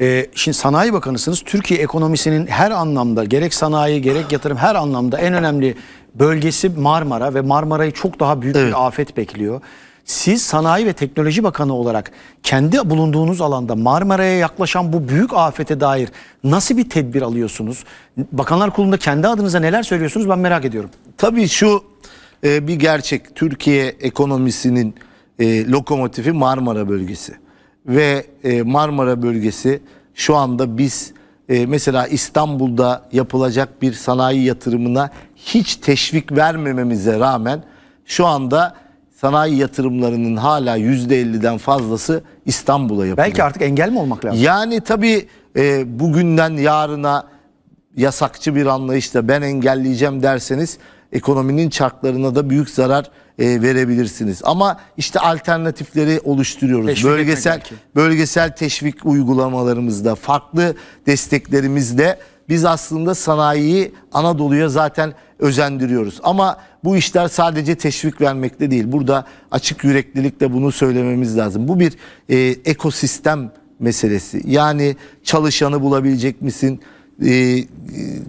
Ee, şimdi Sanayi Bakanısınız. Türkiye ekonomisinin her anlamda gerek sanayi gerek yatırım her anlamda en önemli bölgesi Marmara ve Marmara'yı çok daha büyük Evet. bir afet bekliyor. Siz Sanayi ve Teknoloji Bakanı olarak kendi bulunduğunuz alanda Marmara'ya yaklaşan bu büyük afete dair nasıl bir tedbir alıyorsunuz? Bakanlar Kurulu'nda kendi adınıza neler söylüyorsunuz ben merak ediyorum. Tabii şu e, bir gerçek. Türkiye ekonomisinin e, lokomotifi Marmara bölgesi. Ve e, Marmara bölgesi şu anda biz e, mesela İstanbul'da yapılacak bir sanayi yatırımına hiç teşvik vermememize rağmen şu anda sanayi yatırımlarının hala %50'den fazlası İstanbul'a yapılıyor. Belki artık engel mi olmak lazım? Yani tabii e, bugünden yarına yasakçı bir anlayışla ben engelleyeceğim derseniz ekonominin çarklarına da büyük zarar e, verebilirsiniz. Ama işte alternatifleri oluşturuyoruz. Teşvik bölgesel bölgesel teşvik uygulamalarımızda, farklı desteklerimizle biz aslında sanayiyi Anadolu'ya zaten özendiriyoruz. Ama bu işler sadece teşvik vermekte değil. Burada açık yüreklilikle bunu söylememiz lazım. Bu bir e, ekosistem meselesi. Yani çalışanı bulabilecek misin? E, e,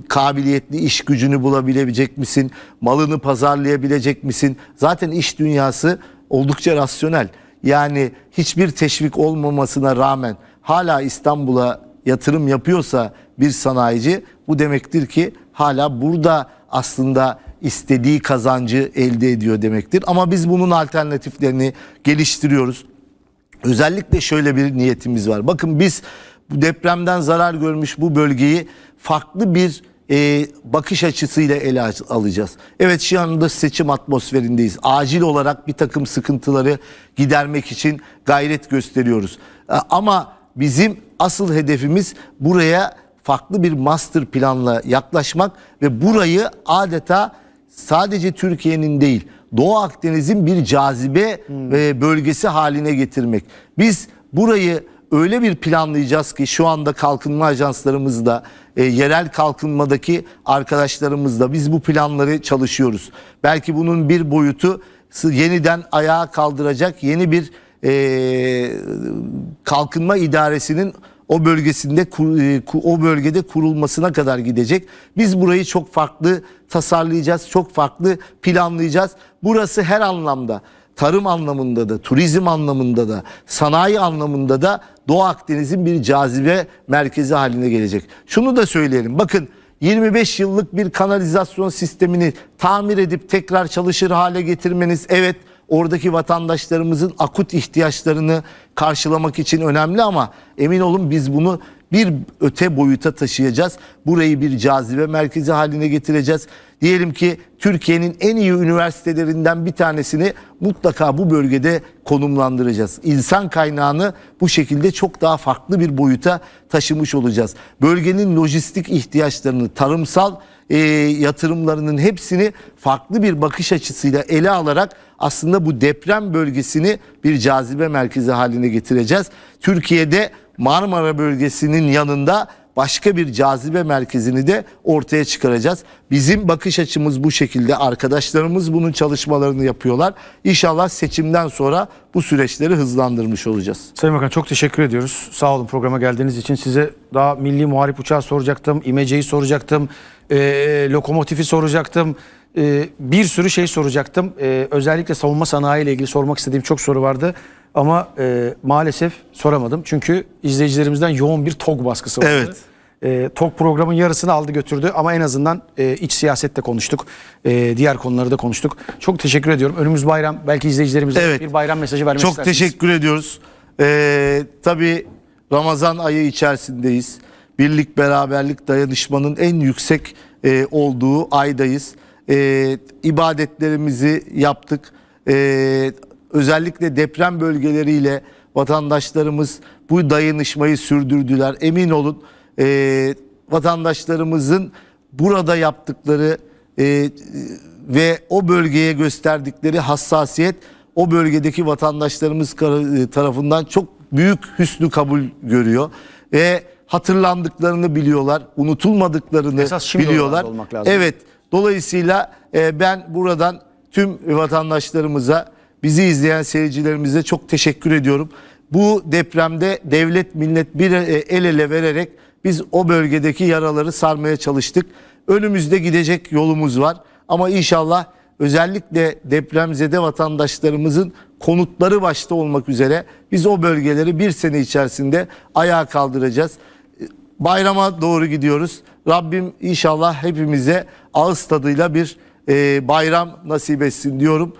kabiliyetli iş gücünü bulabilecek misin? Malını pazarlayabilecek misin? Zaten iş dünyası oldukça rasyonel. Yani hiçbir teşvik olmamasına rağmen hala İstanbul'a yatırım yapıyorsa bir sanayici bu demektir ki hala burada aslında istediği kazancı elde ediyor demektir. Ama biz bunun alternatiflerini geliştiriyoruz. Özellikle şöyle bir niyetimiz var. Bakın biz depremden zarar görmüş bu bölgeyi farklı bir e, bakış açısıyla ele al- alacağız. Evet şu anda seçim atmosferindeyiz. Acil olarak bir takım sıkıntıları gidermek için gayret gösteriyoruz. E, Ama bizim asıl hedefimiz buraya farklı bir master planla yaklaşmak ve burayı adeta sadece Türkiye'nin değil Doğu Akdeniz'in bir cazibe e, bölgesi haline getirmek. Biz burayı öyle bir planlayacağız ki şu anda kalkınma ajanslarımızda, e, yerel kalkınmadaki arkadaşlarımızla biz bu planları çalışıyoruz. Belki bunun bir boyutu yeniden ayağa kaldıracak yeni bir e, kalkınma idaresinin o bölgesinde e, o bölgede kurulmasına kadar gidecek. Biz burayı çok farklı tasarlayacağız, çok farklı planlayacağız. Burası her anlamda tarım anlamında da, turizm anlamında da, sanayi anlamında da Doğu Akdeniz'in bir cazibe merkezi haline gelecek. Şunu da söyleyelim. Bakın 25 yıllık bir kanalizasyon sistemini tamir edip tekrar çalışır hale getirmeniz evet oradaki vatandaşlarımızın akut ihtiyaçlarını karşılamak için önemli ama emin olun biz bunu bir öte boyuta taşıyacağız. Burayı bir cazibe merkezi haline getireceğiz. Diyelim ki Türkiye'nin en iyi üniversitelerinden bir tanesini mutlaka bu bölgede konumlandıracağız. İnsan kaynağını bu şekilde çok daha farklı bir boyuta taşımış olacağız. Bölgenin lojistik ihtiyaçlarını, tarımsal e, yatırımlarının hepsini farklı bir bakış açısıyla ele alarak aslında bu deprem bölgesini bir cazibe merkezi haline getireceğiz. Türkiye'de Marmara bölgesinin yanında başka bir cazibe merkezini de ortaya çıkaracağız. Bizim bakış açımız bu şekilde. Arkadaşlarımız bunun çalışmalarını yapıyorlar. İnşallah seçimden sonra bu süreçleri hızlandırmış olacağız. Sayın Bakan çok teşekkür ediyoruz. Sağ olun programa geldiğiniz için. Size daha Milli Muharip Uçağı soracaktım, İmece'yi soracaktım, e, lokomotifi soracaktım. e, bir sürü şey soracaktım. E, özellikle savunma sanayi ile ilgili sormak istediğim çok soru vardı. Ama e, maalesef soramadım. Çünkü izleyicilerimizden yoğun bir TOG baskısı vardı. Evet. E, TOG programın yarısını aldı götürdü ama en azından e, iç siyasette konuştuk. E, diğer konuları da konuştuk. Çok teşekkür ediyorum. Önümüz bayram. Belki izleyicilerimize Evet. bir bayram mesajı vermek Çok istersiniz. teşekkür ediyoruz. Ee, tabii Ramazan ayı içerisindeyiz. Birlik, beraberlik, dayanışmanın en yüksek e, olduğu aydayız. Ee, ibadetlerimizi yaptık. Ee, özellikle deprem bölgeleriyle vatandaşlarımız bu dayanışmayı sürdürdüler. Emin olun e, vatandaşlarımızın burada yaptıkları e, ve o bölgeye gösterdikleri hassasiyet o bölgedeki vatandaşlarımız e, tarafından çok büyük hüsnü kabul görüyor ve hatırlandıklarını biliyorlar, unutulmadıklarını Esas şimdi biliyorlar. Evet. Dolayısıyla e, ben buradan tüm vatandaşlarımıza, bizi izleyen seyircilerimize çok teşekkür ediyorum. bu depremde devlet millet bir e, el ele vererek biz o bölgedeki yaraları sarmaya çalıştık. Önümüzde gidecek yolumuz var ama inşallah özellikle depremzede vatandaşlarımızın konutları başta olmak üzere biz o bölgeleri bir sene içerisinde ayağa kaldıracağız. Bayrama doğru gidiyoruz. Rabbim inşallah hepimize ağız tadıyla bir e, bayram nasip etsin diyorum.